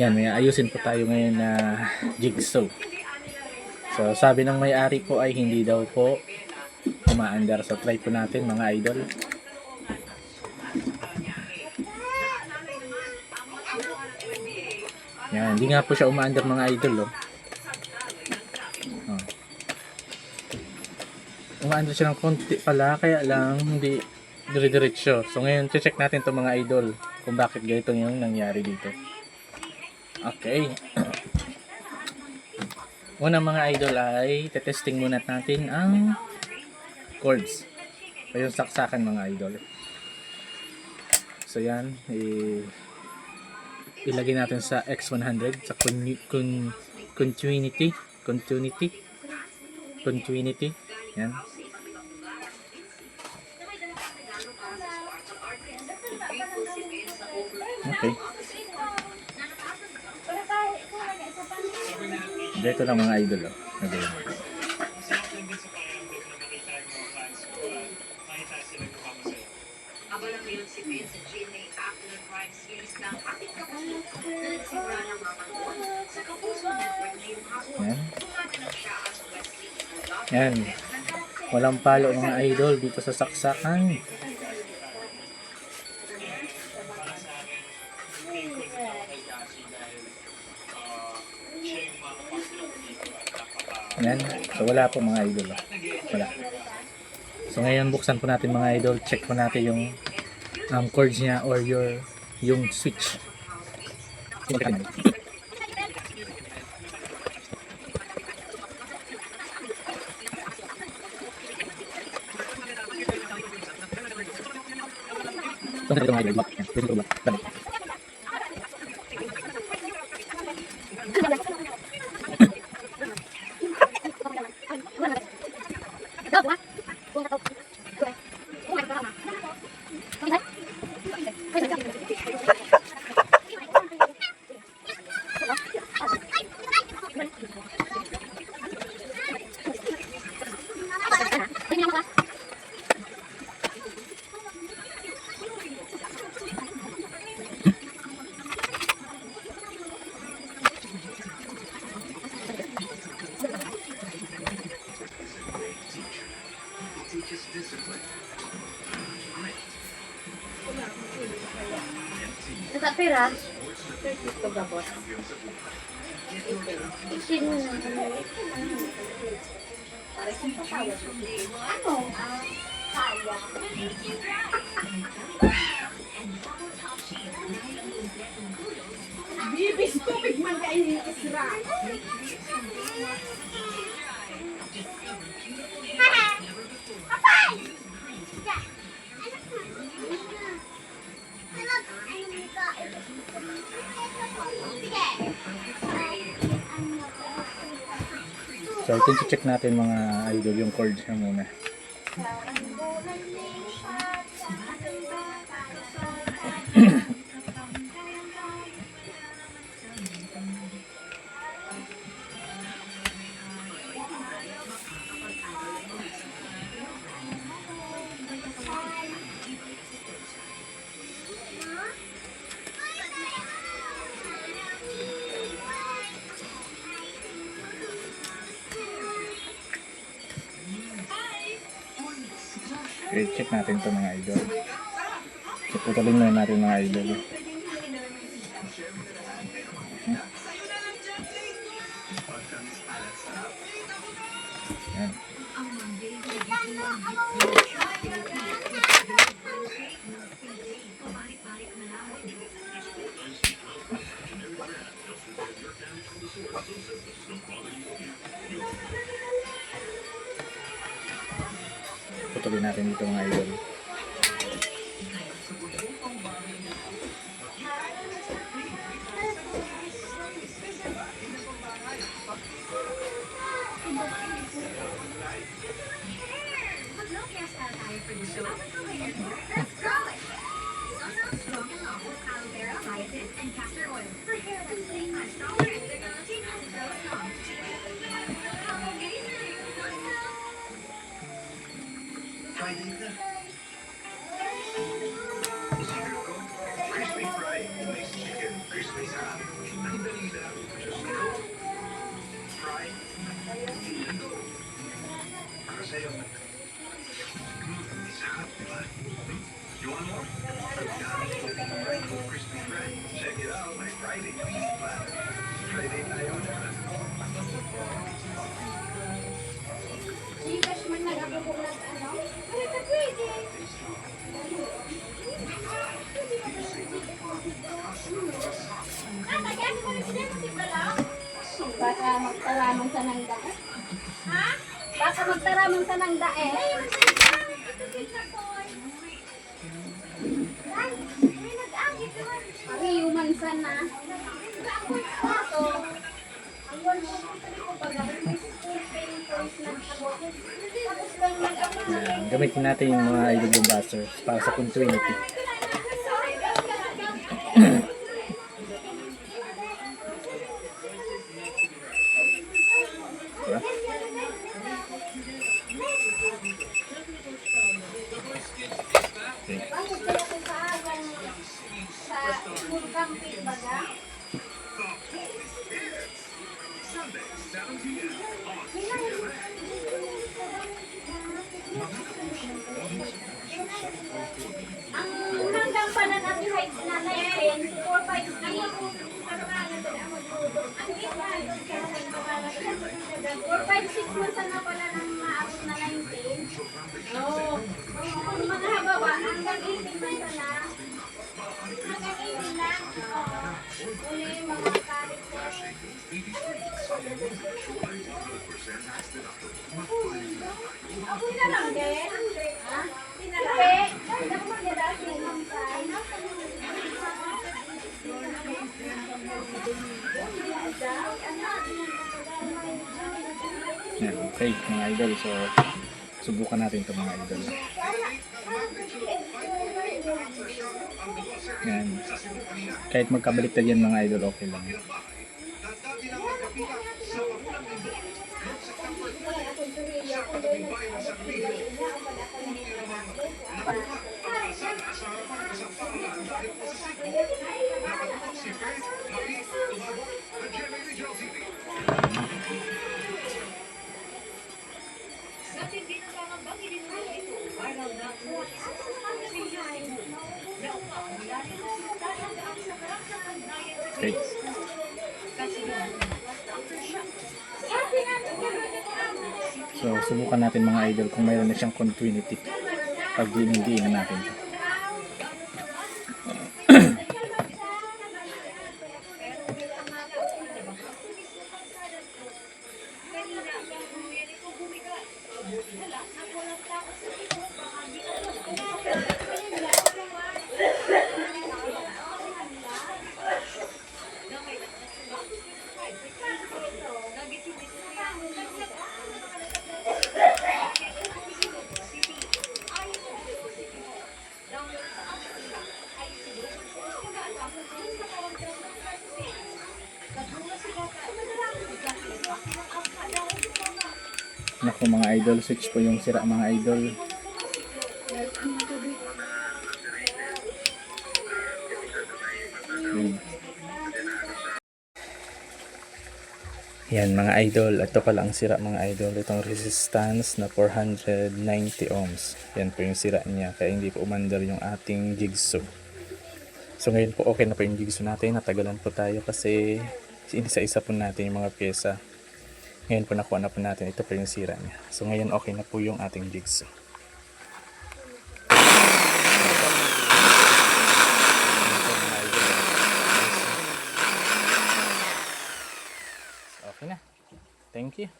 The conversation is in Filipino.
Yan, may ayusin po tayo ngayon na jigsaw. So, sabi ng may-ari po ay hindi daw po umaandar. So, try po natin mga idol. Yan, hindi nga po siya umaandar mga idol, oh. oh. Umaandar siya ng konti pala, kaya lang hindi dire-diretso. So, ngayon, check natin to mga idol kung bakit ganito yung nangyari dito. Okay. Una mga idol ay testing muna natin ang chords. O yung saksakan mga idol. So yan, eh, ilagay natin sa X100 sa con, con, continuity, continuity, continuity. Yan. Okay. Dito lang mga idol oh. Nagawa mo. Abala ngayon si ng na Yan. Walang palo mga idol dito sa saksakan. Yan. So wala po mga idol. Wala. So ngayon buksan po natin mga idol. Check po natin yung um, chords niya or your yung switch. Idol. Yan. Pwede ko ba? Dali. Nasa pera? Ito gabot. Isin mo na. Ano? Kaya. So ito check natin mga idol yung chords niya muna. Okay, check natin to mga idol. So putulin muna natin mga idol. Yan. Putulin natin dito mga idol. Crispy fried, nice chicken, crispy Baka magtaramon sa nang dae. Ha? Baka magtaramon sa nang dae. Ari, human sana. Ato, ang wala mo ko pag tapos lang nag-abot na Yan. Gamitin natin yung mga idol busters para sa continuity. Diba? Okay. Bakit kaya kung kaagang sa food campaign baga? Ang unang pala natin heights na 19, 4, 5, 6. Ang gitna, 4, 5, 6 man sana pala nang maabot na 19. Oo. Ang mga habawa, hanggang 18 man sana. Hanggang 18 lang. Oo. Uli yung mga na. Ha? Sinabi. Hindi ako magdadasi ng Okay, mga idol. So, subukan natin ito mga idol. Yan. Kahit magkabaliktad yan mga idol, okay lang. Sa Okay. So, subukan natin mga idol kung mayroon na siyang continuity. Pag dinindiin natin ito. Naku mga idol, switch po yung sira mga idol. Yun. Yan mga idol, ito pala ang sira mga idol. Itong resistance na 490 ohms. Yan po yung sira niya, kaya hindi po umandar yung ating jigsaw. So ngayon po okay na po yung jigsaw natin. Natagalan po tayo kasi isa-isa po natin yung mga pyesa. Ngayon po nakuha na po natin. Ito po yung sira niya. So ngayon okay na po yung ating jigsaw. Okay na. Thank you.